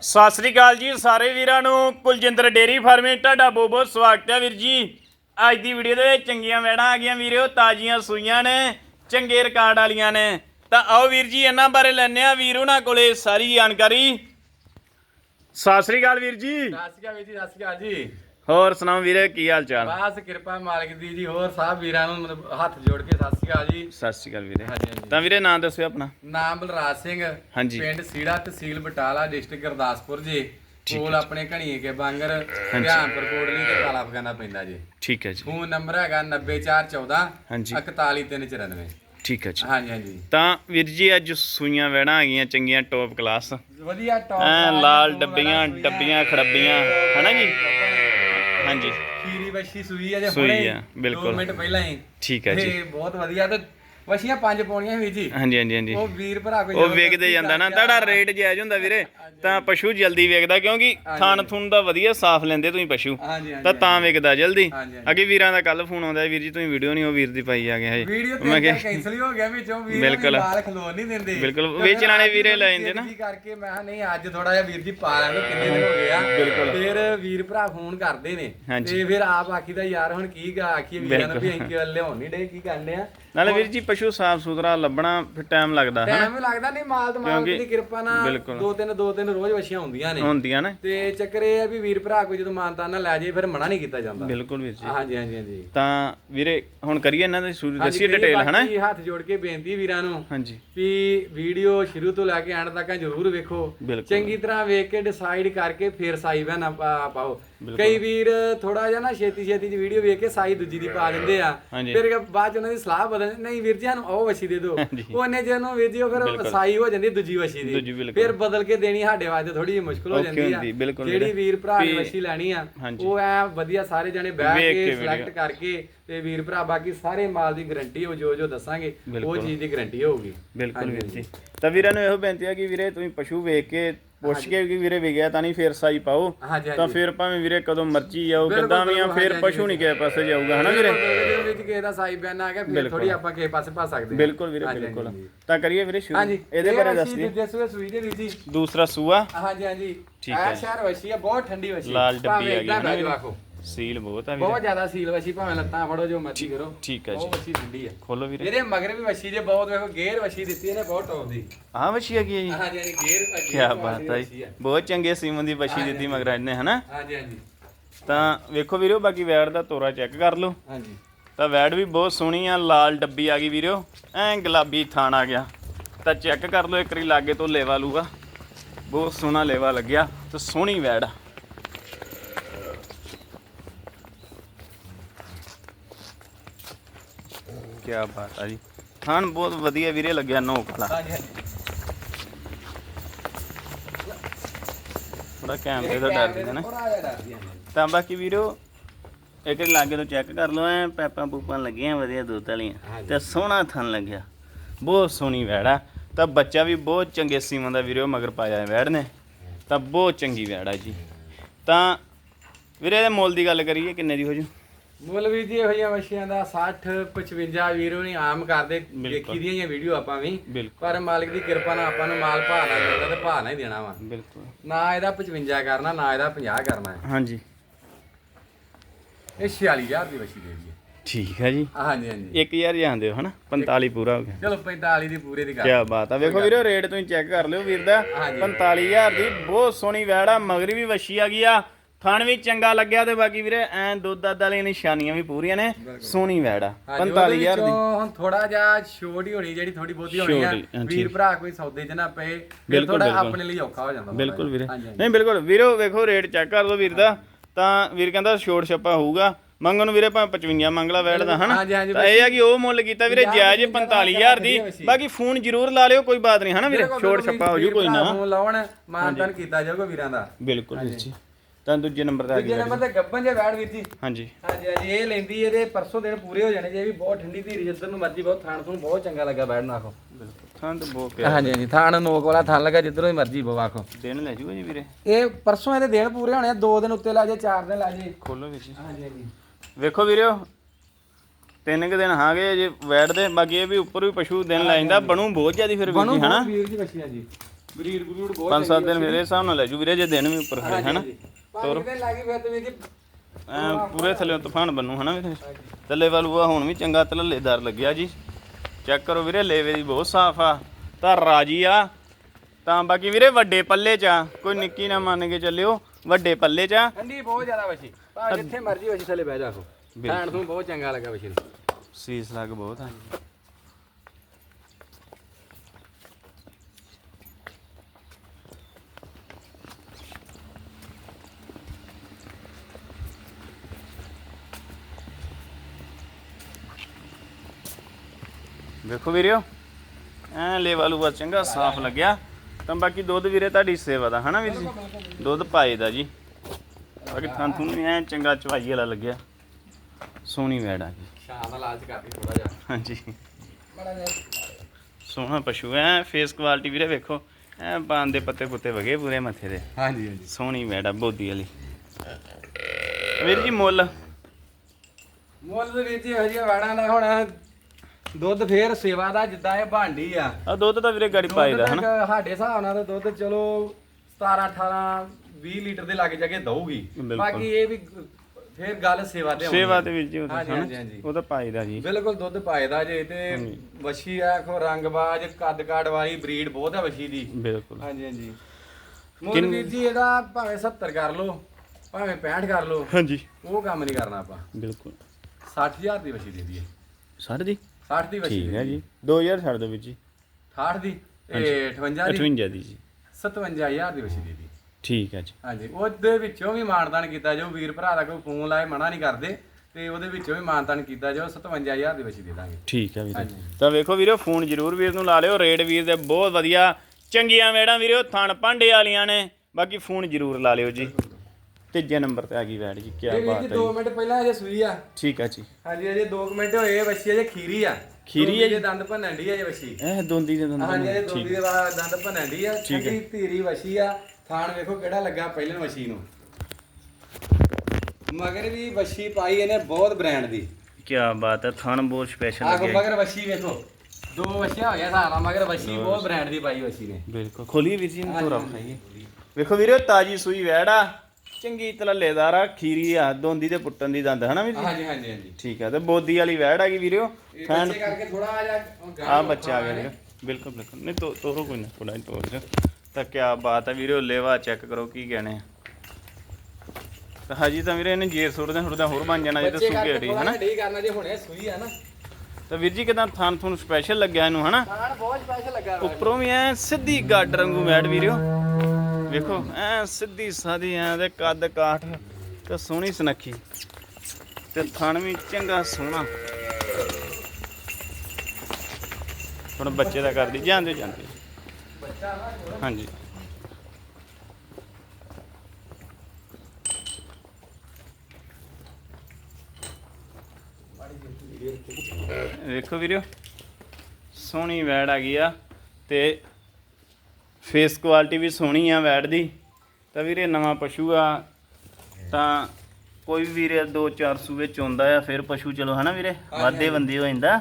ਸਤਿ ਸ੍ਰੀ ਅਕਾਲ ਜੀ ਸਾਰੇ ਵੀਰਾਂ ਨੂੰ। ਕੁਲਜਿੰਦਰ ਡੇਰੀ ਫਾਰਮੇ ਤੁਹਾਡਾ ਬਹੁਤ ਬਹੁਤ ਸਵਾਗਤ ਹੈ ਵੀਰ ਜੀ। ਅੱਜ ਦੀ ਵੀਡੀਓ ਦੇ ਵਿੱਚ ਚੰਗੀਆਂ ਵੈੜਾਂ ਆ ਗਈਆਂ ਵੀਰਿਓ ਤਾਜ਼ੀਆਂ ਸੂਈਆਂ ਨੇ, ਚੰਗੇ ਰਿਕਾਰਡ ਵਾਲੀਆਂ ਨੇ। ਤਾਂ ਆਓ ਵੀਰ ਜੀ, ਇਹਨਾਂ ਬਾਰੇ ਲੈਣੇ ਆ ਵੀਰ ਉਹਨਾਂ ਕੋਲੇ ਸਾਰੀ ਜਾਣਕਾਰੀ। ਸਤਿ ਸ੍ਰੀ ਅਕਾਲ ਵੀਰ ਜੀ। ਸਤਿ ਸ਼੍ਰੀ ਅਕਾਲ ਵੀਰ ਜੀ, ਸਤਿ ਸ਼੍ਰੀ ਅਕਾਲ ਜੀ। ਹੋਰ ਸੁਣਾਓ ਵੀਰੇ ਕੀ ਹਾਲ ਚਾਲ? ਬਸ ਕਿਰਪਾ ਮਾਲਕ ਦੀ ਜੀ ਹੋਰ ਸਭ ਵੀਰਾਂ ਨੂੰ ਮਤਲਬ ਹੱਥ ਜੋੜ ਕੇ ਸਤਿ ਸ਼੍ਰੀ ਅਕਾਲ ਜੀ। ਸਤਿ ਸ੍ਰੀ ਅਕਾਲ ਵੀਰੇ। ਹਾਂਜੀ ਹਾਂਜੀ। ਤਾਂ ਵੀਰੇ ਨਾਮ ਦੱਸਿਓ ਆਪਣਾ। ਨਾਮ ਬਲਰਾਜ ਸਿੰਘ ਹਾਂਜੀ। ਪਿੰਡ ਸੀੜਾ ਤਹਿਸੀਲ ਬਟਾਲਾ ਡਿਸਟ੍ਰਿਕਟ ਗੁਰਦਾਸਪੁਰ ਜੀ। ਕੋਲ ਆਪਣੇ ਘਣੀਏ ਕੇ ਬਾਂਗਰ ਧਿਆਨਪੁਰ ਕੋਟਲੀ ਤੇ ਕਾਲਾ ਫਗਾਨਾ ਪੈਂਦਾ ਜੀ। ਠੀਕ ਹੈ ਜੀ। ਫੋਨ ਨੰਬਰ ਹੈਗਾ 90414 ਹਾਂਜੀ। 41394 ਠੀਕ ਹੈ ਜੀ। ਹਾਂਜੀ ਹਾਂਜੀ। ਤਾਂ ਵੀਰ ਜੀ ਅੱਜ ਸੂਈਆਂ ਵੈੜਾਂ ਆ ਗਈਆਂ ਚੰਗੀਆਂ ਟੌਪ ਕਲਾਸ ਵਧੀਆ ਟੌਪ ਐ ਲਾਲ ਡੱਬੀਆਂ ਡੱਬੀਆਂ ਖੜੱਬੀਆਂ ਹਨਾ ਜੀ? ਹਾਂਜੀ। ਖੀਰੀ ਵੱਛੀ ਸੂਈ ਆ ਜੇ ਸੂਈ ਹੁਣੇ ਆ, ਬਿਲਕੁਲ। 2 ਮਿੰਟ ਪਹਿਲਾਂ ਹੀ। ਠੀਕ ਹੈ ਜੀ। ਤੇ ਬਹੁਤ ਵਧੀਆ ਤੇ ਵਛੀਆਂ ਪੰਜ ਪਾਉਣੀਆਂ ਵੀ ਜੀ। ਹਾਂਜੀ ਹਾਂਜੀ ਹਾਂਜੀ। ਉਹ ਵੀਰ ਭਰਾ ਕੋਈ ਉਹ ਵੇਖਦੇ ਜਾਂਦਾ ਨਾ ਤੁਹਾਡਾ ਰੇਟ ਜਾਇਜ਼ ਹੁੰਦਾ ਵੀਰੇ। ਤਾਂ ਪਸ਼ੂ ਜਲਦੀ ਵੇਖਦਾ ਕਿਉਂਕਿ ਥਣ ਥੁਣ ਦਾ ਵਧੀਆ ਸਾਫ਼ ਲੈਂਦੇ ਤੁਸੀਂ ਪਸ਼ੂ। ਹਾਂਜੀ ਹਾਂਜੀ ਤਾਂ ਤਾਂ ਵੇਖਦਾ ਜਲਦੀ। ਹਾਂਜੀ, ਹਾਂਜੀ। ਅੱਗੇ ਵੀਰਾਂ ਦਾ ਕੱਲ ਫੋਨ ਆਉਂਦਾ ਵੀਰ ਜੀ ਤੁਸੀਂ ਵੀਡੀਓ ਨਹੀਂ ਉਹ ਵੀਰ ਦੀ ਪਾਈ ਆ ਗਿਆ ਹੈ ਵੀਡੀਓ ਮੈਂ ਤੇ ਕੈਨਸਲ ਹੀ ਹੋ ਗਿਆ ਵਿੱਚੋਂ ਵੀਰ ਮਾਲ ਖਲੋਣ ਨਹੀਂ ਦਿੰਦੇ। ਬਿਲਕੁਲ, ਵੇਚਣ ਵਾਲੇ ਵੀਰੇ ਲੈ ਜਾਂਦੇ ਨਾ। ਕਰਕੇ ਮੈਂ ਕਿਹਾ ਨਹੀਂ ਅੱਜ ਥੋੜਾ ਜਿਹਾ ਵੀਰ ਜੀ ਪਾ ਲਾਂਗੇ ਕਿੰਨੇ ਦਿਨ ਹੋ ਗਏ ਆ। ਬਿਲਕੁਲ। ਫਿਰ ਵੀਰ ਭਰਾ ਫੋਨ ਕਰਦੇ ਨੇ। ਹਾਂਜੀ। ਤੇ ਫਿਰ ਆਪ ਆਖੀਦਾ ਯਾਰ ਹੁਣ ਕੀ ਆਖੀਏ ਵੀਰਾਂ ਨੂੰ ਵੀ ਅਸੀਂ ਲਿਆਉਣ ਨਹੀਂ ਡੇ ਕੀ ਕਰਨੇ ਆ? ਨਾਲੇ ਵੀਰ ਜੀ ਪਸ਼ੂ ਸਾਫ਼ ਸੁਥਰਾ ਲੱਭਣਾ ਫਿਰ ਟਾਈਮ ਲੱਗਦਾ ਹਨਾ? ਟਾਈਮ ਲੱਗਦਾ ਨਹੀਂ ਮਾਲ ਕਿਉਂਕਿ- ਦੀ ਕਿਰਪਾ ਨਾਲ। ਦੋ ਤਿੰਨ ਦੋ ਤਿੰਨ ਰੋਜ਼ ਵਛੀਆਂ ਹੁੰਦੀਆਂ ਨੇ। ਹੁੰਦੀਆਂ ਨੇ। ਤੇ ਚੱਕਰ ਇਹ ਆ ਵੀ ਵੀਰ ਭਰਾ ਕੋਈ ਜਦੋਂ ਮਾਨਤਾ ਨਾਲ ਲੈ ਜਾਏ ਫਿਰ ਮਨਾ ਨਹੀਂ ਕੀਤਾ ਜਾਂਦਾ। ਬਿਲਕੁਲ ਵੀਰ ਜੀ। ਹਾਂਜੀ ਹਾਂਜੀ ਹਾਂਜੀ। ਤਾਂ ਵੀਰੇ ਹੁਣ ਕਰੀਏ ਇਹਨਾਂ ਦੀ ਸ਼ੁਰੂ ਦੱਸੀਏ ਡਿਟੇਲ ਹਨਾ? ਬਾਕੀ ਹੱਥ ਜੋੜ ਕੇ ਬੇਨਤੀ ਵੀਰਾਂ ਨੂੰ ਹਾਂਜੀ। ਵੀ ਵੀਡੀਓ ਸ਼ੁਰੂ ਤੋਂ ਲੈ ਕੇ ਐਂਡ ਤੱਕ ਜ਼ਰੂਰ ਵੇਖੋ। ਚੰਗੀ ਤਰ੍ਹਾਂ ਵੇਖ ਕੇ ਡਿਸਾਈਡ ਕਰਕੇ ਫਿਰ ਸਾਈ ਬਹਿਣਾ ਪਾਓ। ਕਈ ਵੀਰ ਥੋੜਾ ਜਿਹਾ ਨਾ ਛੇਤੀ ਛੇਤੀ ਦੀ ਵੀਡੀਓ ਵੇਖ ਕੇ ਸਾਈ ਦੂਜੀ ਦੀ ਪਾ ਦਿੰਦੇ ਆ। ਫਿਰ ਬਾਅਦ ਚ ਉਹਨਾਂ ਦੀ ਸਲਾਹ ਬਦਲ ਨਹੀਂ ਵੀਰ ਜੀ ਸਾਨੂੰ ਉਹ ਵਛੀ ਦੇ ਦਿਓ। ਉਹਨੇ ਜਿਹਨੂੰ ਵੀਰ ਜੀ ਉਹ ਫਿਰ ਸਾਈ ਹੋ ਜਾਂਦੀ ਦੂਜੀ ਵਛੀ ਦੀ। ਫਿਰ ਬਦਲ ਕੇ ਦੇਣੀ ਸਾਡੇ ਵਾਸਤੇ ਥੋੜੀ ਜਿਹੀ ਮੁਸ਼ਕਲ ਹੋ ਜਾਂਦੀ ਆ ਜਿਹੜੀ ਵੀਰੇ। ਭਰਾ ਨੇ ਵਛੀ ਲੈਣੀ ਆ। ਉਹ ਐ ਵਧੀਆ ਸਾਰੇ ਜਣੇ ਵੇਖ ਕੇ ਸਿਲੈਕਟ। ਕਰਕੇ ਤੇ ਵੀਰ ਭਰਾ ਬਾਕੀ ਸਾਰੇ ਮਾਲ ਦੀ ਗਾਰੰਟੀ ਹੋ ਜੋ ਜੋ ਦੱਸਾਂਗੇ ਉਹ। ਚੀਜ਼ ਦੀ ਗਾਰੰਟੀ ਹੋਊਗੀ ਬਿਲਕੁਲ ਵੀਰ ਜੀ ਤਾਂ ਵੀਰਾਂ ਨੂੰ ਇਹੋ ਬੇਨਤੀ ਹੈ ਕਿ ਵੀਰੇ ਤੁਸੀਂ ਪਸ਼ੂ ਵੇਖ ਕੇ ਪੁੱਛ ਕੇ ਕਿ ਵੀਰੇ ਵਿਗਿਆ ਤਾਂ ਨਹੀਂ ਫੇਰ ਸਾਈ ਪਾਓ। ਹਾਂਜੀ ਤਾਂ ਫਿਰ ਭਾਵੇਂ ਵੀਰੇ ਕਦੋਂ ਮਰਜ਼ੀ ਆਓ ਬਿਲਕੁਲ, ਕਿੱਦਾਂ ਵੀ ਆ ਬਿਲਕੁਲ, ਫਿਰ ਹਾਂਜੀ, ਪਸ਼ੂ ਨਹੀਂ ਕਿਸੇ ਪਾਸੇ ਜਾਊਗਾ ਹਨਾ ਵੀਰੇ? ਜਿਹਦੇ ਵਿੱਚ ਕਿਸੇ ਦਾ ਸਾਈ ਬਿਆਨ ਆ ਗਿਆ ਫਿਰ ਬਿਲਕੁਲ। ਥੋੜੀ ਆਪਾਂ ਕਿਸੇ ਪਾਸੇ ਪਾ ਸਕਦੇ ਹਾਂ ਬਿਲਕੁਲ ਵੀਰੇ ਹਾਂਜੀ, ਬਿਲਕੁਲ। ਹਾਂਜੀ। ਤਾਂ ਕਰੀਏ ਵੀਰੇ ਸ਼ੁਰੂ। ਹਾਂਜੀ ਇਹਦੇ ਇਹ ਬਾਰੇ ਦੱਸ ਦਿਓ ਦੂਜੇ ਸੂਏ ਸੂਈ ਦੇ ਵਿੱਚ ਜੀ ਦੂਸਰਾ ਸੂਆ। ਹਾਂਜੀ ਹਾਂਜੀ। ਠੀਕ ਹੈ। ਸ਼ਹਿਰ ਵਛੀ ਆ ਬਹੁਤ ਠੰਡੀ ਵਛੀ ਲਾਲ ਡੱਬੀ ਆ ਗਈ ਏਦਾਂ ਨਾ। ਸੀਲ ਬਹੁਤ ਆ ਵੀਰੇ। ਬਹੁਤ ਜ਼ਿਆਦਾ ਸੀਲ ਵਛੀ ਭਾਵੇਂ ਲੱਤਾਂ ਫੜੋ ਜੋ ਮਰਜ਼ੀ ਕਰੋ। ਠੀਕ ਹੈ ਜੀ। ਬਹੁਤ ਵਛੀ ਠੰਡੀ ਆ। ਖੋਲੋ ਵੀਰੇ। ਇਹਦੇ ਮਗਰ ਵੀ ਵਛੀ ਜੇ ਬਹੁਤ ਵੇਖੋ ਗੇਰ ਵਛੀ ਦਿੱਤੀ ਇਹਨੇ ਬਹੁਤ ਟੌਪ ਦੀ। ਆਹ ਵਛੀ ਹੈਗੀ ਹੈ ਜੀ। ਹਾਂਜੀ ਹਾਂਜੀ ਗੇਰ ਕੀ ਬਾਤ ਹੈ ਜੀ। ਬਹੁਤ ਚੰਗੇ ਸੀਮਨ ਦੀ ਵਛੀ ਦਿੱਤੀ ਮਗਰ ਨੇ ਹਨਾ? ਹਾਂਜੀ ਹਾਂਜੀ। ਤਾਂ ਵੇਖੋ ਵੀਰੋ ਬਾਕੀ ਵੈੜ ਦਾ ਤੋਰਾ ਚੈੱਕ ਕਰ ਲਓ। ਹਾਂਜੀ। ਤਾਂ ਵੈੜ ਵੀ ਬਹੁਤ ਸੋਹਣੀ ਆ ਲਾਲ ਡੱਬੀ ਆ ਗਈ ਵੀਰੋ। ਐਂ ਗੁਲਾਬੀ ਥਾਣ ਆ ਗਿਆ। ਤਾਂ ਚੈੱਕ ਕਰ ਲਓ ਇੱਕ ਵਾਰੀ ਲਾਗੇ ਤੋਂ ਲੇਵਾ ਲੂਗਾ। ਬਹੁਤ ਸੋਹਣਾ ਲੇਵਾ ਲੱਗਿਆ ਤੇ ਸੋਹਣੀ ਵੈੜ ਆ। ਕੀ ਬਾਤ ਆ ਜੀ। ਥਾਣ ਬਹੁਤ ਵਧੀਆ ਵੀਰੇ ਲੱਗਿਆ ਨੋਕ ਵਾਲਾ ਹਾਂਜੀ ਹਾਂਜੀ ਥੋੜਾ ਕੈਮਰੇ ਤੋਂ ਡਰਦੀ ਹੈ ਨਾ ਤਾਂ ਬਾਕੀ ਵੀਰੋ ਇੱਕ ਵਾਰੀ ਲਾਗੇ ਤੋਂ ਚੈੱਕ ਕਰ ਲਓ ਐ ਪੈਪਾਂ ਪੂਪਾਂ ਲੱਗੀਆਂ ਵਧੀਆ ਦੁੱਧ ਵਾਲੀਆਂ। ਤੇ ਸੋਹਣਾ ਥਣ ਲੱਗਿਆ। ਬਹੁਤ ਸੋਹਣੀ ਵੈੜ ਤਾਂ ਬੱਚਾ ਵੀ ਬਹੁਤ ਚੰਗੇ ਸੀਮਨ ਦਾ ਵੀਰੋ ਮਗਰ ਪਾਇਆ ਵੈੜ ਨੇ। ਤਾਂ ਬਹੁਤ ਚੰਗੀ ਵੈੜ ਜੀ। ਤਾਂ ਵੀਰੇ ਇਹਦੇ ਮੁੱਲ ਦੀ ਗੱਲ ਕਰੀਏ ਕਿੰਨੇ ਦੀ ਹੋ ਜੂ? ਮੁੱਲ ਵੀ ਜੀ ਇਹੋ ਜਿਹੀਆਂ ਮੱਛੀਆਂ ਦਾ 60 55 ਵੀਰੋ ਨਹੀਂ ਆਮ ਕਰਦੇ। ਦੇਖੀ ਦੀਆਂ ਆ ਵੀਡੀਓ ਆਪਾਂ ਵੀ। ਪਰ ਮਾਲਕ ਦੀ ਕਿਰਪਾ ਨਾਲ ਆਪਾਂ ਨੂੰ ਮਾਲ ਭਾਅ ਨਾ ਦਿੰਦਾ ਤੇ ਭਾਅ ਨਾ ਹੀ ਦੇਣਾ ਵਾ। ਬਿਲਕੁਲ। ਨਾ ਇਹਦਾ 55 ਕਰਨਾ ਨਾ ਇਹਦਾ 50 ਕਰਨਾ ਹੈ। ਹਾਂਜੀ। ਇਹ 46000 ਦੀ ਮੱਛੀ ਦੇ ਦਈਏ। ਠੀਕ ਹੈ ਜੀ। ਹਾਂਜੀ ਹਾਂਜੀ। 1000 ਜਾਂਦੇ ਹੋ ਹਨਾ? 45 ਪੂਰਾ ਹੋ ਗਿਆ। ਚਲੋ 45 ਦੀ ਪੂਰੇ ਦੀ ਕੀ ਗੱਲ ਬਾਤ ਆ। ਵੇਖੋ ਵੀਰੋ ਰੇਟ ਤੁਸੀਂ ਚੈੱਕ ਕਰ ਲਿਓ ਵੀਰ ਦਾ। ਹਾਂਜੀ। 45000 ਦੀ ਬਹੁਤ ਸੋਹਣੀ ਵੈੜ ਆ ਮਗਰੀ ਵੀ ਵਛੀ ਆ ਗਈ ਆ। ਥਣ ਵੀ ਚੰਗਾ ਲੱਗਿਆ ਤੇ ਬਾਕੀ ਵੀਰੇ ਐ ਦੁੱਧ ਦੱਧ ਵਾਲੀਆਂ ਨਿਸ਼ਾਨੀਆਂ ਵੀ ਪੂਰੀਆਂ ਨੇ ਸੋਹਣੀ ਵੈੜ ਆ। ਹਾਂਜੀ, ਉਹਦੇ 45000 ਦੀ। ਹੁਣ ਥੋੜਾ ਜਿਹਾ ਛੋਟ ਹੀ ਹੋਣੀ ਜਿਹੜੀ ਥੋੜੀ ਬਹੁਤੀ ਹੋਣੀ ਆ। ਵੀਰ ਭਰਾ ਕੋਈ ਸੌਦੇ 'ਚ ਨਾ ਪਏ ਫਿਰ ਥੋੜਾ। ਆਪਣੇ ਲਈ ਔਖਾ ਹੋ ਜਾਂਦਾ ਬਿਲਕੁਲ ਵੀਰੇ। ਨਹੀਂ ਬਿਲਕੁਲ। ਵੀਰੋ ਵੇਖੋ ਰੇਟ ਚੈੱਕ ਕਰ ਲਓ ਵੀਰ ਦਾ ਤਾਂ ਵੀਰ ਕਹਿੰਦਾ ਛੋਟ ਛੱਪਾ ਹੋਊਗਾ। ਮੰਗਣ ਨੂੰ ਵੀਰੇ ਭਾਵੇਂ 55 ਮੰਗਲਾ ਵੈੜ ਦਾ ਹਨਾ? ਤਾਂ ਇਹ ਆ ਕਿ ਉਹ ਮੁੱਲ ਕੀਤਾ ਵੀਰੇ ਜਾਇਜ਼ 45000 ਦੀ। ਬਾਕੀ ਫੋਨ ਜ਼ਰੂਰ ਲਾ ਲਿਓ ਕੋਈ ਬਾਤ ਨਹੀਂ ਹਨਾ ਵੀਰੇ? ਛੋਟ ਛੱਪਾ ਹੋ ਜੂ ਕੋਈ ਨਾ। ਫੋਨ ਲਾਉਣ ਮਾਨਤਨ ਕੀਤਾ ਜਾਊਗਾ ਵੀਰਾਂ ਦਾ। ਬਿਲਕੁਲ ਜੀ। ਤਾਂ ਦੂਜੇ ਨੰਬਰ ਤੇ ਆ ਦੂਜੇ ਗਈ ਨੰਬਰ ਤੇ ਗੱਬਨ ਜੇ ਵੈੜ ਵੀਰ ਜੀ। ਹਾਂਜੀ। ਹਾਂਜੀ ਹਾਂਜੀ ਇਹ ਲੈਂਦੀ ਇਹਦੇ ਪਰਸੋਂ ਦਿਨ ਪੂਰੇ ਹੋ ਜਾਣੇ ਜੇ ਇਹ ਵੀ ਬਹੁਤ ਠੰਡੀ ਧੀਰੀ ਜਿੱਧਰ ਨੂੰ ਮਰਜ਼ੀ ਬਹੁਤ ਥਾਣ ਤੁਹਾਨੂੰ ਬਹੁਤ ਚੰਗਾ ਲੱਗਾ ਬੈਠ ਨੂੰ ਆਖੋ। ਥਾਂ ਤੇ ਬਹੁਤ ਪਿਆ ਹਾਂਜੀ ਹਾਂਜੀ ਥਾਣ ਨੋਕ ਵਾਲਾ ਥਾਣ ਲੱਗਾ ਜਿੱਧਰੋਂ ਹੀ ਮਰਜ਼ੀ ਬੋ ਆਖੋ। ਦਿਨ ਲੈ ਜੂਗਾ ਜੀ ਵੀਰੇ। ਇਹ ਪਰਸੋਂ ਇਹਦੇ ਦਿਨ ਪੂਰੇ ਹੋਣੇ ਆ ਦੋ ਦਿਨ ਉੱਤੇ ਲਾ ਜੇ ਚਾਰ ਦਿਨ ਲਾ ਜੇ। ਖੋਲੋ ਵੀਰ ਜੀ। ਹਾਂਜੀ ਹਾਂਜੀ। ਵੇਖੋ ਵੀਰਿਓ ਤਿੰਨ ਕੁ ਦਿਨ ਹਾਂ ਗਏ ਜੇ ਦੇ ਬਾਕੀ ਇਹ ਵੀ ਉੱਪਰ ਵੀ ਪਸ਼ੂ ਦਿਨ ਲੈ ਜਾਂਦਾ ਬਣੂ ਬਹੁਤ ਜ਼ਿਆਦੀ ਫਿਰ ਵੀਰ ਬਣੂ ਜੀ ਹਨਾ? ਵੀਰ ਜੀ ਬੱਚੀਆਂ ਜੀ। ਬਰੀਡ ਬਰੂਡ ਬਹੁਤ ਪੰਜ ਸੱਤ ਦਿਨ ਮੇਰੇ ਹਿਸਾਬ ਨਾਲ ਲੈ ਜੂ ਵੀਰੇ ਜੇ ਦਿਨ ਵੀ ਉੱਪਰ ਖੜੇ ਹਨਾ? ਤੋਰ। ਐਂ ਪੂਰੇ ਥੱਲੇ ਤੂਫਾਨ ਬੰਨੂ ਹਨਾ ਵੀਰੇ। ਥੱਲੇ ਵਾਲੂਆ ਹੁਣ ਵੀ ਚੰਗਾ ਤਲੱਲੇਦਾਰ ਲੱਗਿਆ ਜੀ। ਚੈੱਕ ਕਰੋ ਵੀਰੇ ਲੇਵੇ ਦੀ ਬਹੁਤ ਸਾਫ਼ ਆ। ਤਾਂ ਰਾਜੀ ਆ। ਤਾਂ ਬਾਕੀ ਵੀਰੇ ਵੱਡੇ ਪੱਲੇ ਚ ਆ। ਕੋਈ ਨਿੱਕੀ ਨਾ ਮੰਨ ਕੇ ਚੱਲਿਓ ਵੱਡੇ ਪੱਲੇ ਚ ਆ। ਠੰਡੀ ਬਹੁਤ ਜ਼ਿਆਦਾ ਵਸ਼ੀ। ਭਾਵੇਂ ਜਿੱਥੇ ਮਰਜ਼ੀ ਵਸ਼ੀ ਥੱਲੇ ਬਹਿ ਜਾਓ। ਖਾਣ ਨੂੰ ਬਹੁਤ ਚੰਗਾ ਲੱਗਾ ਵਸ਼ੀ ਨੂੰ। ਸੀਸ ਲੱਗ ਬਹੁਤ ਆ। ਵੇਖੋ ਵੀਰਿਓ ਐ ਲੇਵਾ ਲੂਆ ਚੰਗਾ ਸਾਫ਼ ਲੱਗਿਆ। ਤਾਂ ਬਾਕੀ ਦੁੱਧ ਵੀਰੇ ਤੁਹਾਡੀ ਸੇਵਾ ਦਾ ਹਨਾ ਵੀਰ ਜੀ? ਦੁੱਧ ਪਾਏ ਦਾ ਜੀ। ਬਾਕੀ ਥਾਂ ਥੂੰ ਵੀ ਐ ਚੰਗਾ ਚਵਾਈ ਵਾਲਾ ਲੱਗਿਆ। ਸੋਹਣੀ ਵੈੜ ਜੀ। ਸ਼ਾਮ ਦਾ ਲਾਲਚ ਕਰਦੀ ਥੋੜਾ ਜਿਹਾ। ਹਾਂਜੀ। ਸੋਹਣਾ ਪਸ਼ੂ ਐ ਫੇਸ ਕੁਆਲਿਟੀ ਵੀਰੇ ਵੇਖੋ। ਐ ਪਾਨ ਦੇ ਪੱਤੇ ਪੁੱਤੇ ਵਗੇ ਪੂਰੇ ਮੱਥੇ ਦੇ। ਹਾਂਜੀ ਹਾਂਜੀ। ਸੋਹਣੀ ਮੈੜਾ ਬੋਦੀ ਵਾਲੀ। ਵੀਰ ਜੀ ਮੁੱਲ? ਮੁੱਲ ਦੇ ਵਿੱਚ ਜਿਹੀਆਂ ਵਾੜਾਂ ਦਾ ਹੁਣ ਦੁੱਧ ਫੇਰ ਸੇਵਾ ਦਾ ਜਿੱਦਾਂ ਇਹ ਭਾਂਡੀ ਆ। ਆ ਦੁੱਧ ਤਾਂ ਵੀਰੇ ਗਾੜੀ ਪਾਈ ਦਾ ਦੁੱਧ ਹਨਾ? ਸਾਡੇ ਹਿਸਾਬ ਨਾਲ ਤਾਂ ਦੁੱਧ ਚਲੋ 17 18 20 ਲੀਟਰ ਦੇ ਲਾਗੇ ਜਗੇ ਦਊਗੀ। ਬਿਲਕੁਲ। ਬਾਕੀ ਇਹ ਵੀ ਫੇਰ ਗੱਲ ਸੇਵਾ ਤੇ ਆਉਂਦੀ ਸੇਵਾ ਹੈ। ਤੇ ਵੀਰ ਜੀ ਉਹ ਤਾਂ ਹਾਂਜੀ, ਹਾਂਜੀ, ਹਾਂਜੀ। ਹਨਾ ਉਹ ਤਾਂ ਪਾਈ ਦਾ ਜੀ। ਬਿਲਕੁਲ ਦੁੱਧ ਪਾਏਦਾ ਜੇ ਤੇ। ਵਸ਼ੀ ਆ ਕੋ ਰੰਗਬਾਜ ਕੱਦ ਕਾੜ ਵਾਲੀ ਬਰੀਡ ਬਹੁਤ ਹੈ ਵਸ਼ੀ ਦੀ। ਬਿਲਕੁਲ। ਹਾਂਜੀ ਹਾਂਜੀ। ਮੁੱਲ ਵੀਰ ਜੀ ਇਹਦਾ ਭਾਵੇਂ 70 ਕਰ ਲਓ ਭਾਵੇਂ 65 ਕਰ ਲਓ ਹਾਂਜੀ। ਉਹ ਕੰਮ ਨਹੀਂ ਕਰਨਾ ਆਪਾਂ। ਬਿਲਕੁਲ। 60000 ਦੀ ਵਸ਼ੀ ਦੇ ਦਈਏ। ਸਰ ਜੀ 60 ਦੀ ਠੀਕ ਹੈ ਜੀ। 2000 ਛੱਡ ਦਿਓ ਵੀਰ ਜੀ। 68 ਦੀ ਇਹ 58 ਦੀ। 58 ਦੀ ਜੀ। 57000 ਦੀ ਵਸ਼ੀ ਦੇ ਦੀ ਠੀਕ ਹੈ ਜੀ। ਹਾਂਜੀ ਉਹਦੇ ਵਿੱਚੋਂ ਵੀ ਮਾਨਦਾਨ ਕੀਤਾ ਜੋ ਵੀਰ ਭਰਾ ਦਾ ਕੋਈ ਫੋਨ ਲਾਏ ਮਨਾ ਨਹੀਂ ਕਰਦੇ। ਤੇ ਉਹਦੇ ਵਿੱਚੋਂ ਵੀ ਮਾਨਦਾਨ ਕੀਤਾ ਜੋ 57000 ਦੀ ਵਸ਼ੀ ਦੇ ਦਾਂਗੇ। ਠੀਕ ਹੈ ਵੀਰੇ। ਤਾਂ ਵੇਖੋ ਵੀਰੋ ਫੋਨ ਜ਼ਰੂਰ ਵੀਰ ਨੂੰ ਲਾ ਲਿਓ। ਰੇਡ ਵੀਰ ਦੇ ਬਹੁਤ ਵਧੀਆ। ਚੰਗੀਆਂ ਵੇੜਾਂ ਵੀਰੋ ਥਣ ਭਾਂਡੇ ਵਾਲੀਆਂ ਨੇ। ਬਾਕੀ ਫੋਨ ਜ਼ਰੂਰ ਲਾ ਲਿਓ ਜੀ। ਤੀਜੇ ਨੰਬਰ ਤੇ ਆ ਗਈ ਵੈੜ ਜੀ ਕੀ ਇਹ ਵੀਰ ਬਾਤ ਜੀ ਹੈ 2 ਜੀ। ਮਿੰਟ ਪਹਿਲਾਂ ਅਜੇ ਸੂਈ ਆ। ਠੀਕ ਹੈ ਜੀ। ਹਾਂਜੀ ਅਜੇ 2 ਮਿੰਟ ਹੋਏ ਵਸ਼ੀ ਅਜੇ ਖੀਰੀ ਆ। ਖੀਰੀ ਆ ਜੀ? ਦੰਦ ਭੰਨਣ ਦੀ ਅਜੇ ਵਸ਼ੀ ਇਹ ਦੋਂਦੀ ਦੇ ਦੰਦ ਹਾਂਜੀ ਅਜੇ ਠੀਕ ਦੋਂਦੀ ਦੇ ਬਾਅਦ ਦੰਦ ਭੰਨਣ ਦੀ ਆ। ਠੀਕ ਹੈ। ਠੰਡੀ ਧੀਰੀ ਵਸ਼ੀ ਆ। ਥਾਣ ਵੇਖੋ ਕਿਹੜਾ ਲੱਗਾ ਪਹਿਲਨ ਵਸ਼ੀ ਨੂੰ। ਮਗਰ ਵੀ ਵਸ਼ੀ ਪਾਈ ਇਹਨੇ ਬਹੁਤ ਬ੍ਰਾਂਡ ਦੀ। ਕੀ ਬਾਤ ਹੈ ਥਣ ਬਹੁਤ ਸਪੈਸ਼ਲ ਲੱਗਿਆ ਮਗਰ ਵਸ਼ੀ ਵੇਖੋ। ਦੋ ਵਸ਼ੀਆਂ ਹੋਈਆਂ ਸਾਰਾ ਮਗਰ ਵਸ਼ੀ ਬਹੁਤ ਬ੍ਰਾਂਡ ਦੀ ਪਾਈ ਵਸ਼ੀ ਨੇ। ਬਿਲਕੁਲ। ਖੋਲੀਏ ਵੀਰ ਜੀ ਨੂੰ ਖਾਈਏ ਵੇਖੋ ਵੀਰੋ ਤਾਜੀ ਸੂਈ ਵੈੜ ਆ। ਚੰਗੀ ਤਲੱਲੇਦਾਰ ਆ ਖੀਰੀ ਆ ਦੋਂਦੀ ਦੇ ਪੁੱਟਣ ਦੀ ਦੰਦ ਹਨਾ ਵੀਰ ਜੀ? ਹਾਂਜੀ ਹਾਂਜੀ ਹਾਂਜੀ। ਠੀਕ ਹੈ ਤੇ ਬੋਦੀ ਵਾਲੀ ਵੈੜ ਹੈਗੀ ਵੀਰੋ ਇਹ ਫੈਨ ਬੱਚੇ ਕਰਕੇ ਥੋੜਾ ਜਿਹਾ ਆ ਬੱਚਾ ਆ ਗਿਆ ਬਿਲਕੁਲ ਬਿਲਕੁਲ। ਨਹੀਂ ਤੋ ਤੋਰੋ ਕੋਈ ਨਾ ਥੋੜਾ ਹੀ ਤੋਰ ਜਾ। ਤਾਂ ਕੀ ਬਾਤ ਹੈ ਵੀਰੋ ਲੇਵਾ ਚੈੱਕ ਕਰੋ ਕੀ ਕਹਿਣੇ ਆ। ਤਾਂ ਹਾਜੀ ਤਾਂ ਵੀਰੇ ਇਹਨੇ ਜੇਰ ਸੁੱਟਦੇ ਸੁੱਟਦੇ ਹੋਰ ਬਣ ਜਾਣਾ ਜੇ ਤਾਂ ਬੱਚੇ ਸੁੱਕੇ ਕਰਕੇ ਅੜੀ ਥੋੜਾ ਹਨਾ? ਢੀ ਕਰਨਾ ਜੇ ਹੁਣੇ ਸੂਈ ਆ ਨਾ। ਤਾਂ ਵੀਰ ਜੀ ਕਿਦਾਂ ਥਾਨ ਤੁਹਾਨੂੰ ਸਪੈਸ਼ਲ ਲੱਗਿਆ ਇਹਨੂੰ ਹਨਾ? ਖਾਣ ਬਹੁਤ ਸਪੈਸ਼ਲ ਲੱਗਾ। ਵਾ। ਉੱਪਰੋਂ ਵੀ ਐ ਸਿੱਧੀ ਗੱਡ ਰੰਗੂ ਮੈਟ ਵੀਰਿਓ। ਵੇਖੋ, ਐ ਸਿੱਧੀ ਸਾਦੀ ਐ ਦੇ ਕੱਦ ਕਾਠ ਤੇ ਸੋਹਣੀ ਸੁਨੱਖੀ ਤੇ ਥਣ ਵੀ ਚੰਗਾ ਸੋਹਣਾ। ਹੁਣ ਬੱਚੇ ਦਾ ਕਰਦੀ, ਜਾਂਦੇ ਜਾਂਦੇ। ਹਾਂਜੀ। ਵੇਖੋ ਵੀਰਿਓ ਸੋਹਣੀ ਵੈੜ ਆ ਗਈ ਆ ਤੇ ਫੇਸ ਕੁਆਲਿਟੀ ਵੀ ਸੋਹਣੀ ਆ ਵੈੜ ਦੀ। ਤਾਂ ਵੀਰੇ ਨਵਾਂ ਪਸ਼ੂ ਆ। ਤਾਂ ਕੋਈ ਵੀ ਵੀਰੇ 2-4 ਸੂਏ ਚੋਂਦਾ ਆ ਫਿਰ ਪਸ਼ੂ ਚਲੋ ਹਨਾ ਵੀਰੇ? ਵਾਧੇ ਬੰਦੇ ਹੋ ਜਾਂਦਾ।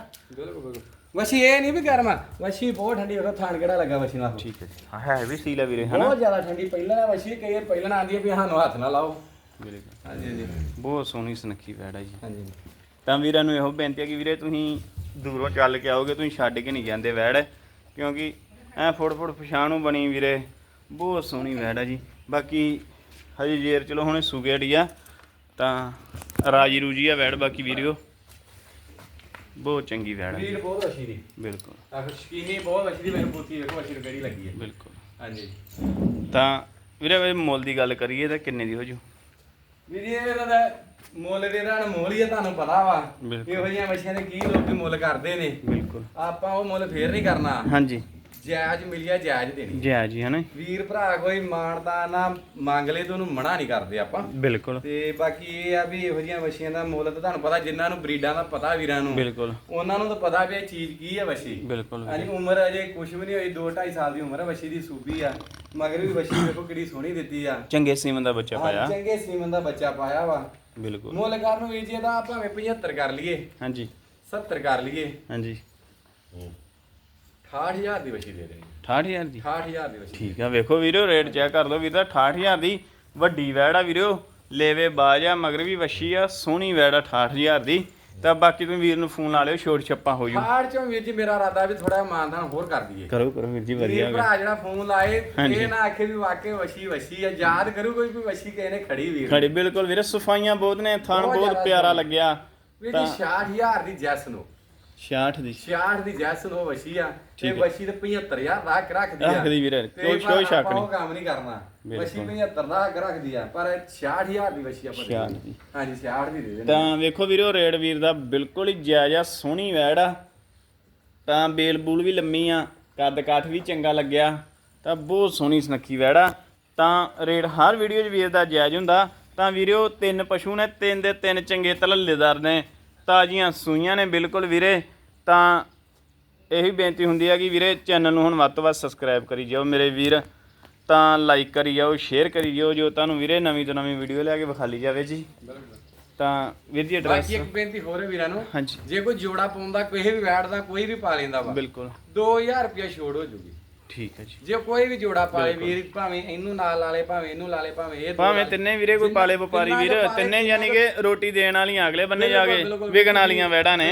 ਵਸ਼ੀ ਇਹ ਨਹੀਂ ਵੀ ਗਰਮ ਆ। ਵਸ਼ੀ ਬਹੁਤ ਠੰਡੀ ਵੇਖੋ ਥਾਣ ਕਿਹੜਾ ਲੱਗਾ ਵਸ਼ੀ ਨਾਲ? ਠੀਕ ਹੈ ਹਾਂ ਹੈ ਵੀ ਸੀਲਾ ਵੀਰੇ ਹਨਾ? ਬਹੁਤ ਜ਼ਿਆਦਾ ਠੰਡੀ। ਪਹਿਲਾਂ ਵਸ਼ੀ ਕਈ ਵਾਰ ਪਹਿਲਾਂ ਆਂਦੀ ਹੈ ਵੀ ਸਾਨੂੰ ਹੱਥ ਨਾ ਲਾਓ। ਹਾਂਜੀ ਹਾਂਜੀ। ਬਹੁਤ ਸੋਹਣੀ ਸੁਨੱਖੀ ਵੈੜ ਆ ਜੀ। ਹਾਂਜੀ। ਤਾਂ ਵੀਰਾਂ ਨੂੰ ਇਹੋ ਬੇਨਤੀ ਹੈ ਕਿ ਵੀਰੇ ਤੁਸੀਂ ਦੂਰੋਂ ਚੱਲ ਕੇ ਆਓਗੇ ਤੁਸੀਂ ਛੱਡ ਕੇ ਨਹੀਂ ਜਾਂਦੇ ਵੈੜ ਕਿਉਂਕਿ ਐ ਫੁੱਟ ਫੁੱਟ ਪਛਾਣੂ ਬਣੀ ਵੀਰੇ। ਬਹੁਤ ਸੋਹਣੀ ਵੈੜ ਜੀ। ਬਾਕੀ ਹਜੇ ਜੇਰ ਚਲੋ ਹੁਣੇ ਸੁਗੇੜੀ ਆ ਤਾਂ ਰਾਜੀ ਰੂਜੀ ਆ ਵੈੜ ਬਾਕੀ ਵੀਰਿਓ। ਬਹੁਤ ਚੰਗੀ ਵੈੜ ਵੀਰ ਬਹੁਤ ਵਸ਼ੀ ਦੀ। ਬਿਲਕੁਲ। ਆਹ ਸ਼ਕੀਨੀ ਬਹੁਤ ਵਸ਼ੀ ਦੀ ਮੈਨੂੰ ਪੁੱਤੀ ਵੇਖੋ ਨੂੰ ਕਿਹੜੀ ਲੱਗੀ ਹੈ ਬਿਲਕੁਲ। ਹਾਂਜੀ। ਤਾਂ ਵੀਰੇ ਵੇ ਮੁੱਲ ਦੀ ਗੱਲ ਕਰੀਏ ਤਾਂ ਕਿੰਨੇ ਦੀ ਹੋ ਜੂ? ਵੀਰ ਇਹਦਾ ਤਾਂ ਮੁੱਲ ਦੇ ਨਾਲ ਮੁੱਲ ਹੀ ਆ ਤੁਹਾਨੂੰ ਪਤਾ ਵਾ। ਬਿਲਕੁਲ। ਇਹੋ ਜਿਹੀਆਂ ਵਸ਼ੀਆਂ ਦੇ ਕੀ ਲੋਕੀ ਮੁੱਲ ਕਰਦੇ ਨੇ। ਬਿਲਕੁਲ। ਆਪਾਂ ਉਹ ਮੁੱਲ ਫੇਰ ਨਹੀਂ ਕਰਨਾ। ਹਾਂਜੀ। ਜਾਇਜ਼ ਮਿਲਿਆ ਜਾਇਜ਼ ਦੇਣੀ ਜੈ ਜੀ ਹਨਾ ਵੀਰ ਭਰਾ ਕੋਈ ਮਾਣਦਾ ਨਾ ਮੰਗ ਲੇ ਤੇ ਉਹਨੂੰ ਮਨਾ ਨਹੀਂ ਕਰਦੇ ਆਪਾਂ। ਬਿਲਕੁਲ। ਤੇ ਬਾਕੀ ਇਹ ਆ ਵੀ ਇਹੋ ਜਿਹੀਆਂ ਵਸ਼ੀਆਂ ਦਾ ਮੁੱਲ ਤਾਂ ਤੁਹਾਨੂੰ ਪਤਾ ਜਿਨ੍ਹਾਂ ਨੂੰ ਬਰੀਡਾਂ ਦਾ ਪਤਾ ਵੀਰਾਂ ਨੂੰ ਬਿਲਕੁਲ। ਉਹਨਾਂ ਨੂੰ ਤਾਂ ਪਤਾ ਵੀ ਇਹ ਚੀਜ਼ ਕੀ ਹੈ ਵਸ਼ੀ। ਬਿਲਕੁਲ। ਹਾਂਜੀ ਉਮਰ ਅਜੇ ਕੁਝ ਵੀ ਨਹੀਂ ਹੋਈ 2 2.5 ਸਾਲ ਦੀ ਉਮਰ ਹੈ ਵਸ਼ੀ ਦੀ ਸੂਬੀ ਆ। ਮਗਰ ਵੀ ਵਸ਼ੀ ਵੇਖੋ ਕਿੰਨੀ ਸੋਹਣੀ ਦਿੱਤੀ ਆ। ਚੰਗੇ ਸੀਮਨ ਦਾ ਬੱਚਾ ਹਾਂ, ਪਾਇਆ। ਚੰਗੇ ਸੀਮਨ ਦਾ ਬੱਚਾ ਪਾਇਆ ਵਾ। ਬਿਲਕੁਲ। ਮੁੱਲ ਕਰਨ ਨੂੰ ਵੀਰ ਜੀ ਇਹਦਾ ਭਾਵੇਂ 75 ਕਰ ਲਈਏ ਹਾਂਜੀ। 70 ਕਰ ਲਈਏ। ਹਾਂਜੀ। 68000 ਦੀ ਵਸ਼ੀ ਦੇ ਦੇਣੀ 68000 ਦੀ? 68000 ਦੀ ਵਛੀ ਠੀਕ ਆ ਵੇਖੋ ਵੀਰੋ ਰੇਟ ਚੈੱਕ ਕਰ ਲਓ ਵੀਰ ਦਾ 68000 ਦੀ ਵੱਡੀ ਵੈੜ ਆ ਵੀਰੋ। ਲੇਵੇ ਬਾਜ ਆ ਮਗਰ ਵੀ ਵਸ਼ੀ ਆ ਸੋਹਣੀ ਵੈੜ ਆ 68000 ਦੀ। ਤਾਂ ਬਾਕੀ ਤੁਸੀਂ ਵੀਰ ਨੂੰ ਫੋਨ ਲਾ ਲਿਓ ਛੋਟ ਛੱਪਾ ਹੋ ਜੂ। ਹਾੜ ਚੋਂ ਵੀਰ ਜੀ ਮੇਰਾ ਇਰਾਦਾ ਵੀ ਥੋੜਾ ਮਾਨਦਾਨ ਹੋਰ ਕਰ ਦਈਏ। ਕਰੋ ਕਰੋ ਵੀਰ ਜੀ ਵਧੀਆ ਵੀਰ ਭਰਾ ਜਿਹੜਾ ਫੋਨ ਲਾਏ। ਇਹ ਨਾ ਆਖੇ ਵੀ ਵਾਕਿਆ ਵਸ਼ੀ ਵਸ਼ੀ ਆ ਯਾਦ ਕਰੂ ਕੋਈ ਵੀ ਵਸ਼ੀ ਕਿਸੇ ਨੇ ਖੜੀ ਵੀਰ ਖੜੀ ਬਿਲਕੁਲ ਵੀਰੇ ਸਫਾਈਆਂ ਬਹੁਤ ਨੇ ਥਣ ਬਹੁਤ ਪਿਆਰਾ। ਲੱਗਿਆ। ਵੀਰ ਜੀ 66000 ਦੀ ਜੈਸ ਨੂੰ। 66 ਦੀ 66 ਦੀ ਜੈਸ ਨੂੰ ਵਸ਼ੀ ਆ ਤੇ। ਵਸ਼ੀ ਤੇ 75000 ਰੱਖ ਰੱਖਦੀ ਆ ਰੱਖਦੀ ਵੀਰੇ, ਕੋਈ- ਕੋਈ ਸ਼ੱਕ ਆਪਾਂ ਉਹ ਨਹੀਂ। ਕੰਮ ਨਹੀਂ ਕਰਨਾ। ਵਸ਼ੀ 75 ਦਾ ਰੱਖ ਰੱਖਦੀ ਆ ਪਰ 66000 ਦੀ ਵਸ਼ੀ ਆਪਾਂ ਦੇ 66 ਦੇਣੀ। ਦੀ। ਹਾਂਜੀ 66 ਦੀ ਦੇ ਦੇਣੀ ਤਾਂ ਵੇਖੋ ਵੀਰੋ ਰੇਟ ਵੀਰ ਦਾ ਬਿਲਕੁਲ ਹੀ ਜਾਇਜ਼ ਆ ਸੋਹਣੀ ਵੈੜ ਆ ਤਾਂ ਬੇਲ ਬੂਲ ਵੀ ਲੰਮੀ ਆ ਕੱਦ ਕਾਠ ਵੀ ਚੰਗਾ ਲੱਗਿਆ ਤਾਂ ਬਹੁਤ ਸੋਹਣੀ ਸੁਨੱਖੀ ਵੈੜ ਆ ਤਾਂ ਰੇਟ ਹਰ ਵੀਡੀਓ 'ਚ ਵੀਰ ਦਾ ਜਾਇਜ਼ ਹੁੰਦਾ ਤਾਂ ਵੀਰੋ ਤਿੰਨ ਪਸ਼ੂ ਨੇ ਤਿੰਨ ਦੇ ਤਿੰਨ ਚੰਗੇ ਤਲੱਲੇਦਾਰ ਨੇ ਤਾਜ਼ੀਆਂ ਸੂਈਆਂ ਨੇ ਬਿਲਕੁਲ ਵੀਰੇ ਤਾਂ ਇਹੀ ਬੇਨਤੀ ਹੁੰਦੀ ਆ ਕਿ ਵੀਰੇ ਚੈਨਲ ਨੂੰ ਹੁਣ ਵੱਧ ਤੋਂ ਵੱਧ ਸਬਸਕ੍ਰਾਈਬ ਕਰੀ ਜਾਓ ਮੇਰੇ ਵੀਰ ਤਾਂ ਲਾਈਕ ਕਰੀ ਜਾਓ ਸ਼ੇਅਰ ਕਰੀ ਜਾਓ ਜੋ ਤੁਹਾਨੂੰ ਵੀਰੇ ਨਵੀਂ ਤੋਂ ਨਵੀਂ ਵੀਡੀਓ ਲਿਆ ਕੇ ਵਿਖਾਲੀ ਜਾਵੇ ਜੀ। ਤਾਂ ਵੀਰ ਜੀ ਐਡਰੈਸ ਬਾਕੀ ਇੱਕ ਬੇਨਤੀ ਹੋਰ ਹੈ ਵੀਰਾਂ ਨੂੰ ਹਾਂਜੀ। ਜੇ ਕੋਈ ਜੋੜਾ ਪਾਉਂਦਾ ਕੋਈ ਵੀ ਬੈਠਦਾ ਕੋਈ ਵੀ ਪਾ ਲੈਂਦਾ ਵਾ ਬਿਲਕੁਲ। 2000 ਰੁਪਇਆ ਛੋੜ ਹੋ ਜੂਗੀ। ਠੀਕ ਹੈ ਜੀ। ਜੇ ਕੋਈ ਵੀ ਜੋੜਾ ਪਾਏ ਵੀਰ ਭਾਵੇਂ ਇਹਨੂੰ ਨਾਲ ਲਾ ਲੇ ਭਾਵੇਂ ਇਹਨੂੰ ਲਾ ਲੇ ਭਾਵੇਂ ਇਹ ਭਾਵੇਂ। ਤਿੰਨੇ ਵੀਰੇ ਕੋਈ ਪਾਲੇ ਵਪਾਰੀ ਵੀਰ ਤਿੰਨਾਂ ਪਾਲੇ, ਯਾਨੀ ਕਿ ਰੋਟੀ ਦੇਣ ਵਾਲੀਆਂ ਅਗਲੇ ਬੰਨੇ ਜਾ ਕੇ ਵਿਕਣ ਵਾਲੀਆਂ ਵੈੜਾਂ ਨੇ।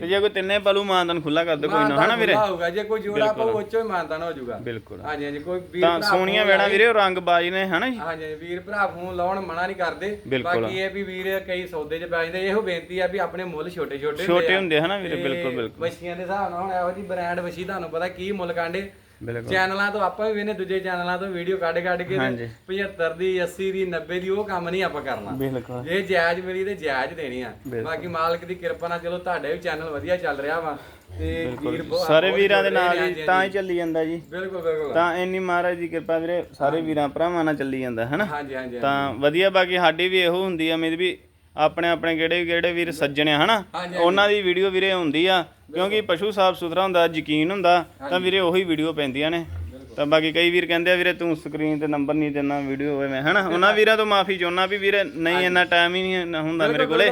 ਤੇ ਜੇ ਕੋਈ ਤਿੰਨੇ ਪਾਲੂ ਮਾਨਦਨ ਖੁੱਲਾ ਕਰ ਦੇ ਕੋਈ ਨਾ ਹਨਾ ਵੀਰੇ? ਹੋਊਗਾ ਜੇ ਕੋਈ ਜੋੜਾ। ਪਾਉ ਉੱਚੋ ਹੀ ਮਾਨਤਾਨ ਹੋ ਜਾਊਗਾ। ਬਿਲਕੁਲ। ਹਾਂਜੀ ਹਾਂਜੀ ਕੋਈ ਵੀਰ ਤਾਂ ਭਰਾ ਸੋਹਣੀਆਂ ਵੈੜਾਂ ਵੀਰੇ ਉਹ ਰੰਗ ਬਾਜ ਨੇ ਹਨਾ ਜੀ? ਹਾਂਜੀ ਵੀਰ ਭਰਾ ਫੋਨ ਲਾਉਣ ਮਨਾ ਨਹੀਂ ਕਰਦੇ। ਬਾਕੀ ਇਹ ਵੀ ਵੀਰ ਕਈ ਸੌਦੇ 'ਚ ਪੈ ਜਾਂਦੇ ਇਹੋ ਬੇਨਤੀ ਆ ਵੀ ਆਪਣੇ ਮੁੱਲ ਛੋਟੇ ਛੋਟੇ ਛੋਟੇ ਹੁੰਦੇ ਹਨਾ ਵੀਰੇ, ਬਿਲਕੁਲ, ਬਿਲਕੁਲ। ਵਛੀਆਂ ਦੇ ਹਿਸਾਬ ਨਾਲ ਹੁਣ ਇਹੋ ਜੀ ਬ੍ਰਾਂਡ ਵਛੀ ਤੁਹਾਨੂੰ ਪਤਾ ਕੀ ਮੁੱਲ ਕਾਂਡੇ? ਚੈਨਲਾਂ ਤੋਂ ਆਪਾਂ ਵੀ ਵੇਨੇ ਦੂਜੇ ਚੈਨਲਾਂ ਤੋਂ ਵੀਡੀਓ ਕੱਢ ਕੱਢ ਕੇ ਹਾਂਜੀ। 75 ਦੀ 80 ਦੀ 90 ਦੀ ਉਹ ਕੰਮ ਨਹੀਂ ਆਪਾਂ ਕਰਨਾ। ਬਿਲਕੁਲ। ਜੇ ਜਾਇਜ਼ ਮਿਲੀ ਤੇ ਜਾਇਜ਼ ਦੇਣੀ ਆ। ਬਾਕੀ ਮਾਲਕ ਦੀ ਕਿਰਪਾ ਨਾਲ ਚਲੋ ਤੁਹਾਡੇ ਵੀ ਚੈਨਲ ਵਧੀਆ ਚੱਲ ਰਿਹਾ ਵਾ ਤੇ ਵੀਰ ਸਾਰੇ ਵੀਰਾਂ ਦੇ ਨਾਲ ਹੀ ਤਾਂ ਹੀ ਚੱਲੀ ਜਾਂਦਾ ਜੀ। ਬਿਲਕੁਲ ਬਿਲਕੁਲ। ਤਾਂ ਇੰਨੀ ਮਹਾਰਾਜ ਦੀ ਕਿਰਪਾ ਵੀਰੇ ਸਾਰੇ ਵੀਰਾਂ ਭਰਾਵਾਂ ਨਾਲ ਚੱਲੀ ਜਾਂਦਾ ਹਨਾ? ਹਾਂਜੀ ਹਾਂਜੀ। ਤਾਂ ਵਧੀਆ ਬਾਕੀ ਸਾਡੀ ਵੀ ਇਹੋ ਹੁੰਦੀ ਆ ਉਮੀਦ ਵੀ ਆਪਣੇ ਆਪਣੇ ਕਿਹੜੇ ਕਿਹੜੇ ਵੀਰ ਸੱਜਣੇ ਆ ਹਨਾ? ਉਹਨਾਂ ਦੀ ਵੀਡੀਓ ਵੀਰੇ ਹੁੰਦੀ ਆ ਕਿਉਂਕਿ ਪਸ਼ੂ ਸਾਫ਼ ਸੁਥਰਾ ਹੁੰਦਾ ਯਕੀਨ ਹੁੰਦਾ ਤਾਂ ਵੀਰੇ ਉਹੀ ਵੀਡੀਓ ਪੈਂਦੀਆਂ ਨੇ। ਤਾਂ ਬਾਕੀ ਕਈ ਵੀਰ ਕਹਿੰਦੇ ਆ ਵੀਰੇ ਤੂੰ ਸਕਰੀਨ ਤੇ ਨੰਬਰ ਨਹੀਂ ਦੇਣਾ ਵੀਡੀਓ ਹੋਵੇ ਮੈਂ ਹਨਾ ਉਹਨਾਂ ਵੀਰਾਂ ਤੋਂ ਮਾਫੀ ਚਾਹੁੰਦਾ ਵੀ ਵੀਰੇ ਨਹੀਂ ਇੰਨਾ ਟਾਈਮ ਹੀ ਨਹੀਂ ਹੁੰਦਾ ਮੇਰੇ ਕੋਲੇ।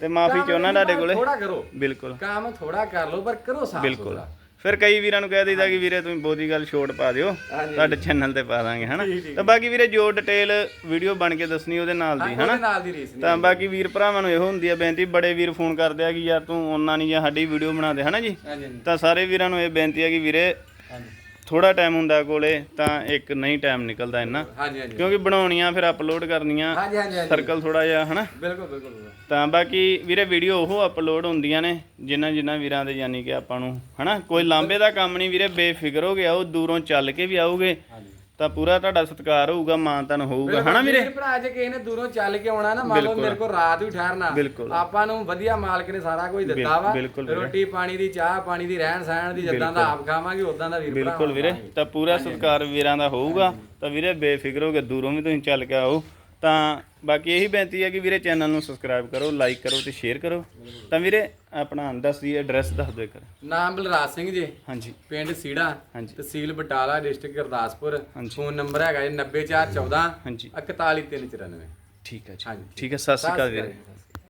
ਤੇ ਮਾਫੀ ਚਾਹੁੰਦਾ ਤੁਹਾਡੇ ਕੋਲੇ। ਥੋੜਾ ਕਰੋ। ਬਿਲਕੁਲ। ਕੰਮ ਥੋੜਾ ਕਰ ਲਓ ਪਰ ਕਰੋ ਸਾਫ਼ ਬਿਲਕੁਲ। ਫਿਰ ਕਈ ਵੀਰਾਂ ਨੂੰ ਕਹਿ ਦਈਦਾ ਕਿ ਵੀਰੇ ਤੁਸੀਂ ਬਹੁਤੀ ਗੱਲ ਛੋਟ ਪਾ ਦਿਓ। ਤੁਹਾਡੇ ਚੈਨਲ ਤੇ ਪਾ ਦਾਂਗੇ ਹਨਾ। ਤਾਂ ਬਾਕੀ ਵੀਰੇ ਜੋ ਡਿਟੇਲ ਵੀਡੀਓ ਬਣ ਕੇ ਦੱਸਣੀ ਉਹਦੇ ਨਾਲ ਦੀ ਹਨਾ? ਤਾਂ ਬਾਕੀ ਵੀਰ ਭਰਾਵਾਂ ਨੂੰ ਇਹੋ ਹੁੰਦੀ ਆ ਬੇਨਤੀ ਬੜੇ ਵੀਰ ਫੋਨ ਕਰਦੇ ਆ ਕਿ ਯਾਰ ਤੂੰ ਉਹਨਾਂ ਨਹੀਂ ਜਾਂ ਸਾਡੀ ਵੀਡੀਓ ਬਣਾ ਦੇ ਹਨਾ ਜੀ? ਤਾਂ ਸਾਰੇ ਵੀਰਾਂ ਨੂੰ ਇਹ ਬੇਨਤੀ ਆ ਕਿ ਵੀਰੇ ਹਾਂਜੀ। ਥੋੜਾ ਟਾਈਮ ਹੁੰਦਾ ਕੋਲੇ ਤਾਂ ਇੱਕ ਨਹੀਂ ਟਾਈਮ ਨਿਕਲਦਾ ਇੰਨਾ। ਹਾਂਜੀ ਹਾਂਜੀ ਕਿਉਂਕਿ ਬਣਾਉਣੀਆਂ ਫਿਰ ਅਪਲੋਡ ਕਰਨੀਆਂ ਹਾਂਜੀ ਹਾਂਜੀ। ਸਰਕਲ ਥੋੜਾ ਜਿਹਾ ਹਨਾ? ਬਿਲਕੁਲ ਬਿਲਕੁਲ। ਤਾਂ ਬਾਕੀ ਵੀਰੇ ਵੀਡੀਓ ਉਹ ਅਪਲੋਡ ਹੁੰਦੀਆਂ ਨੇ ਜਿਨ੍ਹਾਂ ਜਿਨ੍ਹਾਂ ਵੀਰਾਂ ਦੇ ਯਾਨੀ ਕਿ ਆਪਾਂ ਨੂੰ ਹਨਾ? ਕੋਈ ਲਾਂਬੇ ਦਾ ਕੰਮ ਨਹੀਂ ਵੀਰੇ ਬੇਫਿਕਰ ਹੋ ਗਿਆ ਉਹ ਦੂਰੋਂ ਚੱਲ ਕੇ ਵੀ ਆਉਗੇ ਹਾਂਜੀ। ਤਾਂ ਪੂਰਾ ਤੁਹਾਡਾ ਸਤਿਕਾਰ ਹੋਊਗਾ ਮਾਨ ਤਨ ਹੋਊਗਾ। ਹਨਾ ਵੀਰੇ? ਭਰਾ ਜੇ ਕਿਸੇ ਨੇ ਦੂਰੋਂ ਚੱਲ ਕੇ ਆਉਣਾ ਨਾ ਮੰਨ ਲਓ। ਮੇਰੇ ਕੋਲ ਰਾਤ ਵੀ ਠਹਿਰਨਾ। ਆਪਾਂ ਨੂੰ ਵਧੀਆ ਮਾਲਕ ਨੇ ਸਾਰਾ ਕੁਝ ਦਿੱਤਾ ਵਾ। ਰੋਟੀ ਪਾਣੀ ਦੀ ਚਾਹ ਪਾਣੀ ਦੀ ਰਹਿਣ ਸਹਿਣ ਦੀ ਜਿੱਦਾਂ ਦਾ ਆਪ ਖਾਵਾਂਗੇ ਉਦਾਂ ਦਾ ਵੀਰ ਭਰਾ ਬਿਲਕੁਲ ਵੀਰੇ। ਤਾਂ ਪੂਰਾ ਸਤਿਕਾਰ ਵੀਰਾਂ ਦਾ ਹੋਊਗਾ। ਤਾਂ ਵੀਰੇ ਬੇਫਿਕਰ ਹੋ ਕੇ ਦੂਰੋਂ ਵੀ ਤੁਸੀਂ ਚੱਲ ਕੇ ਆਓ। ਤਾਂ ਬਾਕੀ ਇਹੀ ਬੇਨਤੀ ਹੈ ਕਿ ਵੀਰੇ ਚੈਨਲ ਨੂੰ ਸਬਸਕ੍ਰਾਈਬ ਕਰੋ ਲਾਈਕ ਕਰੋ ਤੇ ਸ਼ੇਅਰ ਕਰੋ। ਤਾਂ ਵੀਰੇ ਆਪਣਾ ਦੱਸ ਦੀ ਐਡਰੈਸ ਦੱਸ ਦਿਓ ਇੱਕ ਨਾਮ ਬਲਰਾਜ ਸਿੰਘ ਜੀ। ਹਾਂਜੀ। ਪਿੰਡ ਸੀੜਾ ਹਾਂਜੀ। ਤਹਿਸੀਲ ਬਟਾਲਾ ਡਿਸਟ੍ਰਿਕਟ ਗੁਰਦਾਸਪੁਰ। ਹਾਂਜੀ। ਫੋਨ ਨੰਬਰ ਹੈਗਾ ਜੀ 90414 ਹਾਂਜੀ। 41394 ਠੀਕ ਹੈ ਜੀ। ਹਾਂਜੀ। ਠੀਕ ਹੈ ਸਤਿ ਸ਼੍ਰੀ ਅਕਾਲ ਵੀਰੇ। ਵੀਰੇ